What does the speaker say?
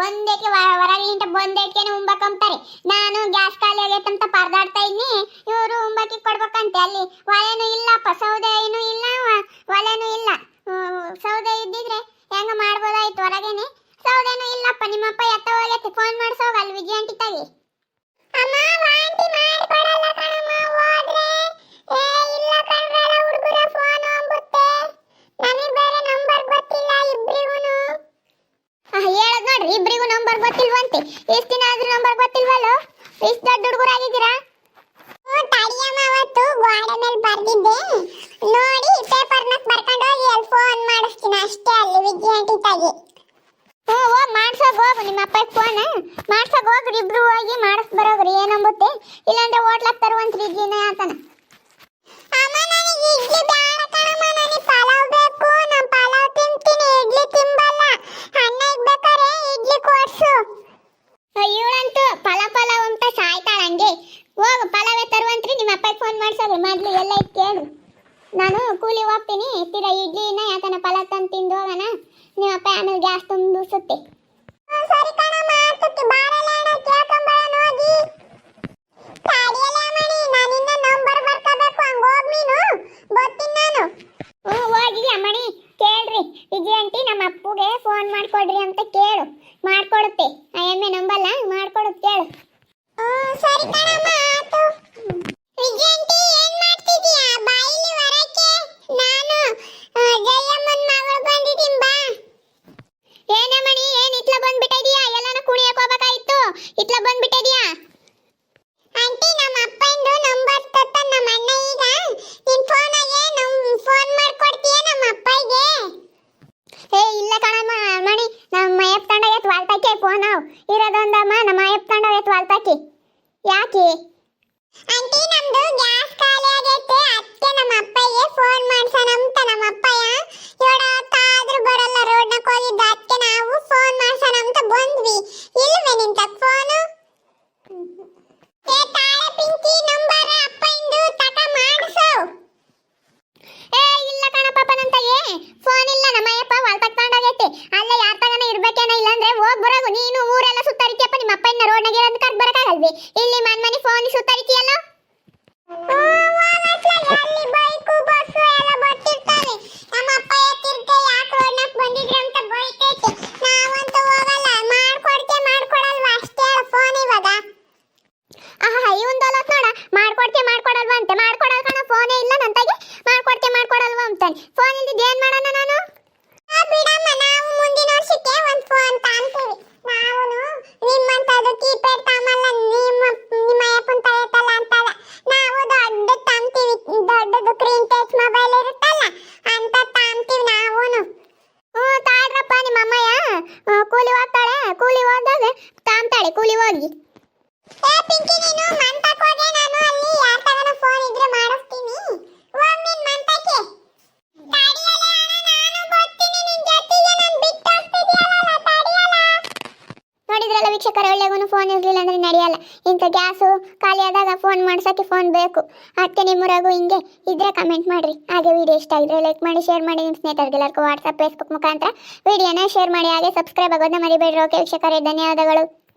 ಬಂದೇಕೆ ಹೊರಗಿಂತ ಬಂದೇಕೆನೆ ಉಂಬಕಂತಾರೆ ನಾನು ಗ್ಯಾಸ್ ಖಾಲಿ ಆಗೈತೆ ಅಂತ ಪರದಾಡ್ತಾ ಇದ್ದೀನಿ. ಇವರು ಉಂಬಾಕಿ ಕೊಡ್ಬೇಕಂತೆ ಅಲ್ಲಿ. ನಂಬರ್ ಗೊತ್ತಿಲ್ವಂತೆ. ಎಷ್ಟು ದಿನ ಆದ್ರೂ ನಂಬರ್ ಗೊತ್ತಿಲ್ವಲ್ಲೋ? ಇಷ್ಟು ದೊಡ್ಡ ಹುಡುಗರಾಗಿದ್ದೀರಾ ಅವತ್ತು ಗೋಡೆ ಮೇಲೆ ಬರ್ದಿದ್ದೆ. ನೋಡಿ ಪೇಪರ್ನ ಬರ್ಕೊಂಡು ಹೋಗಿ ಅಲ್ಲಿ ಫೋನ್ ಮಾಡಿಸ್ತೀನಿ. ಅಷ್ಟೇ ಅಲ್ಲಿ ವಿಜಯ ಆಂಟಿ ತಾಗಿ ಹ್ಞೂ ಹೋಗಿ ಮಾಡ್ಸೋಕ್ ಹೋಗು ನಿಮ್ಮ ಅಪ್ಪಗೆ ಫೋನ್ ಮಾಡ್ಸೋಕ್ ಹೋಗ್ರಿ ಇಬ್ರು ಹೋಗಿ ಮಾಡಿಸ್ ಬರೋಗ್ರಿ ಏನಂಬುತ್ತೆ ಇಲ್ಲಾಂದ್ರೆ ಹೋಟ್ಲಾಕ್ ತರುವಂತ್ರಿ ಇಡ್ಲಿನ ಆತನ ಅಮ್ಮ ನನಗೆ ಇಡ್ಲಿ ಬೇಡ ಕಣಮ್ಮ ನನಗೆ ಪಲಾವ್ ಬೇಕು. ನಾನು ಪಲಾವ್ ತಿಂತೀನಿ ಇಡ್ಲಿ ತಿಂಬಲ್ಲ ಅಣ್ಣ ಬೇಕಾರೆ ಇಡ್ಲಿ ಕೊಡ್ಸು ಇವಳಂತೂ ಪಲ ಪಲಾವ್ ಅಂತ ಸಾಯ್ತಾಳ ಹಂಗೆ ಹೋಗು ಪಲಾವೇ ತರುವಂತ್ರಿ ನಿಮ್ಮ ಅಪ್ಪಗೆ ಫೋನ್ ಮಾಡ್ಸೋಗ್ರಿ ಮೊದ್ಲು ಎಲ್ಲ ಇತ್ತು ಕೇಳು. ನಾನು ಕೂಲಿ ಹೋಗ್ತೀನಿ. ತಿರಾ ಇಡ್ಲಿನ ಯಾಕನ ಪಲಾವ್ ತಂದು ತಿಂದು ಹೋಗೋಣ ನಿಮ್ಮ ಅಪ್ಪ ಆಮೇಲೆ ಗ್ಯಾಸ್ ತುಂಬಿಸುತ್ತೆ. ಸರಿ ಕಣಮ್ಮ ಆತಕ್ಕೆ ಬಾರಲ್ಲ ಅಣ್ಣ ನಾನಿನ್ನ ನಂಬರ್ ಹಂಗ ನೀನು. ಬರ್ತೀನಿ ನಾನು. ಹ್ಞೂ ಹೋಗಿ ಅಮ್ಮಣಿ ಕೇಳ್ರಿ. ವಿಜಯ ಆಂಟಿ, ನಮ್ಮ ಅಪ್ಪಗೆ ಫೋನ್ ಮಾಡ್ಕೊಡ್ರಿ ಅಂತ ಕೇಳು. ಮಾಡ್ಕೊಡುತ್ತೆ. ಆ, ಎಮ್ಮೆ ನಂಬಲ್ಲ? ಮಾಡ್ಕೊಡುತ್ತೆ, ಕೇಳು. ಸರಿ ಕಣಮ್ಮ ಆತು ವಿಜಯ ಆಂಟಿ ಏನ್ ಮಾಡ್ತಿದೀಯಾ ಬಾಯಿಲಿ ಹೊರಕ್ಕೆ ನಾನು ಆ, ಜಯಮ್ಮನ್ ಮಗಳು ಬಂದಿದ್ದೀನಿ ಬಾ ಏನೇ ಮಣಿ ಏನ್ ಇತ್ಲ ಬಂದ್ಬಿಟ್ಟಿದ್ಯಾ ಎಲ್ಲಾನ ಕುಣಿಯಕ್ ಹೋಗ್ಬೇಕಾಯ್ತು ಇತ್ಲ ಬಂದ್ಬಿಟ್ಟಿದ್ಯಾ ಆಂಟಿ ನಮ್ಮ ಅಪ್ಪಂದು ನಂಬರ್ ತತ್ತ ನಮ್ಮ ಅಣ್ಣ ಈಗ ನಿನ್ ಫೋನಾಗೆ ನಮ್ ಫೋನ್ ಮಾಡ್ಕೊಡ್ತೀಯ ನಮ್ಮ ಅಪ್ಪಗೆ ಏ ಇಲ್ಲ ಕಣಮ್ಮ ಮಣಿ ನಮ್ಮ ಅಯ್ಯಪ್ಪ ತಂಡ ಎತ್ ಅವ್ ಇರೋದೊಂದಮ್ಮ ನಮ್ಮ ಅಯ್ಯಪ್ಪ ತಂಡ ಎತ್ ವಾಲ್ತಾಕಿ ಯಾಕೆ? ಆಂಟಿ, ನಮ್ದು ಗ್ಯಾಸ್ ಖಾಲಿ ಆಗೈತೆ ಅದಕ್ಕೆ ನಮ್ಮ ಅಪ್ಪಗೆ ಫೋನ್ ಮಾಡ್ಸೋಣ ಅಂತ ನಮ್ಮ ಅಪ್ಪಯ್ಯ ಏಳತ್ತಾದ್ರೂ ಬರಲ್ಲ ರೋಡ್ನ ಹೋಗಿದ್ದ ಅದಕ್ಕೆ ನಾವು ಫೋನ್ ಮಾಡ್ಸೋಣ ಅಂತ ಬಂದ್ವಿ ಇಲ್ವೇ ನಿಂತ ಫೋನು ಏ ತಾಳೆ ಪಿಂಕಿ ನಂಬರ್ ಅಪ್ಪಂದು ತಕ ಮಾಡಿಸು ಏ ಇಲ್ಲ ಕಣ ಪಾಪ ನಂತಾಗೆ ಫೋನ್ ಇಲ್ಲ ನಮ್ಮ ಅಯ್ಯಪ್ಪ ಹೊಲ್ ತಕ್ಕೊಂಡೋಗೈತೆ ಅಲ್ಲೇ ಯಾರ್ ತಗನ ಇರ್ಬೇಕೇನೋ ಇಲ್ಲಾಂದ್ರೆ ಹೋಗ್ ಬರೋಗು ನೀನು ಊರೆಲ್ಲ ಸುತ್ತರಿತಿಯಪ್ಪ ನಿಮ್ಮ ಅಪ್ಪನ ರೋಡ್ನಾಗ ಇರೋದ್ ಕರ್ದ್ ಬರಕಾಗಲ್ವಿ ಇಲ್ಲಿ ಮನ್ ಮನೆ ಫೋನ್ ಸುತ್ತರಿತಿಯಲ್ಲ ಅಲ್ಲಿ ಬೈಕು ಬಸ್ಸು ಎಲ್ಲ ಬರ್ತಿರ್ತಾವೆ ನಮ್ಮ ಅಪ್ಪ ಎತ್ತಿರ್ತೆ ಯಾಕೆ ರೋಡ್ನಾಗ ಬಂದಿದ್ರೆ ಅಂತ ಬೈತೈತೆ ನಾವಂತೂ ಹೋಗಲ್ಲ ಮಾಡ್ಕೊಡ್ತೆ ಮಾಡ್ಕೊಡಲ್ವಾ ಅಷ್ಟೇ ಫೋನ್ ಇವಾಗ ಆಹಾ ಇವಂದು ಅಲತ್ ನೋಡ ಮಾಡ್ಕೊಡ್ತೆ, ಮಾಡ್ಕೊಡಲ್ವಾ? ಅಂತ. ಮಾಡ್ಕೊಡಲ್ ಕಣ ಫೋನೇ ಇಲ್ಲ ನಂತಾಗೆ. ಮಾಡ್ಕೊಡ್ತೆ, ಮಾಡ್ಕೊಡಲ್ವಾ ಅಂತಾನೆ. ಫೋನ್ ಇಲ್ದಿದ್ದು ಏನ್ ಮಾಡೋಣ ನಾನು ಬಿಡಮ್ಮ ನಾವು ಮುಂದಿನ ವರ್ಷಕ್ಕೆ ಒಂದು ಫೋನ್ ತಾಂತೀವಿ ನಾವು ನಿಮ್ಮಂತದು ಕೀಪ್ಯಾಡ್ ತಾಮಲ್ಲ ನಿಮ್ಮ ನಿಮ್ಮ ಅಪ್ಪನ ತಲೆತಲ್ಲ ಅಂತಲ್ಲ ನಾವು ದೊಡ್ಡ ತಾಂತೀವಿ ದೊಡ್ಡದು ಸ್ಕ್ರೀನ್ ಟಚ್ ಮೊಬೈಲ್ ಇರುತ್ತಲ್ಲ ಅಂತ ತಾಂತೀವಿ ನಾವೂನು ಹ್ಞೂ ತಾಳ್ರಪ್ಪ ನಿಮ್ಮ ಅಮ್ಮಯ್ಯ ಆ, ಕೂಲಿ ಹೋಗ್ತಾಳೆ ಕೂಲಿ ಹೋದಾಗ ತಾಂತಾಳೆ ಕೂಲಿ ಹೋಗಿ ಏ ಪಿಂಕಿ ನೀನು ಮಂತಕ್ಕೆ ಹೋಗೆ ನಾನು ಅಲ್ಲಿ ಯಾರ ತಗನ ಫೋನ್ ಇದ್ರೆ ಮಾಡಿಸ್ತೀನಿ ಹೋಗ್ ನೀನ್ ಮಂತಕ್ಕೆ ತಡಿಯಲ್ಲ ಅಣ್ಣ ನಾನು ಬರ್ತೀನಿ ನಿನ್ ಜೊತೆಗೆ ನಾನು ಬಿಟ್ಟು ಹೋಗ್ತಿದ್ಯಲ್ಲ ತಡಿಯಲ್ಲ ನೋಡಿದ್ರಲ್ಲ ವೀಕ್ಷಕರ ಒಳ್ಳೆಗೂ ಫೋನ್ ಇರಲಿಲ್ಲ ಅಂದ್ರೆ ನಡೆಯಲ್ಲ. ಇಂಥ ಗ್ಯಾಸು ಖಾಲಿ ಆದಾಗ ಫೋನ್ ಮಾಡ್ಸೋಕ್ಕೆ ಫೋನ್ ಬೇಕು. ಅದಕ್ಕೆ ನಿಮ್ಮೂರಾಗೂ ಹಿಂಗೆ ಇದ್ರೆ ಕಮೆಂಟ್ ಮಾಡಿರಿ. ಹಾಗೆ ವಿಡಿಯೋ ಇಷ್ಟ ಆಗಿದ್ರೆ ಲೈಕ್ ಮಾಡಿ ಶೇರ್ ಮಾಡಿ. ನಿಮ್ಮ ಸ್ನೇಹಿತರಿಗೆಲ್ಲರಿಗೂ ವಾಟ್ಸಪ್ ಫೇಸ್ಬುಕ್ ಮುಖಾಂತರ ವಿಡಿಯೋನ ಶೇರ್ ಮಾಡಿ. ಹಾಗೆ ಸಬ್ಸ್ಕ್ರೈಬ್ ಆಗೋದನ್ನ ಮರಿಬೇಡ್ರಿ. ಓಕೆ ವೀಕ್ಷಕರೇ, ಧನ್ಯವಾದಗಳು.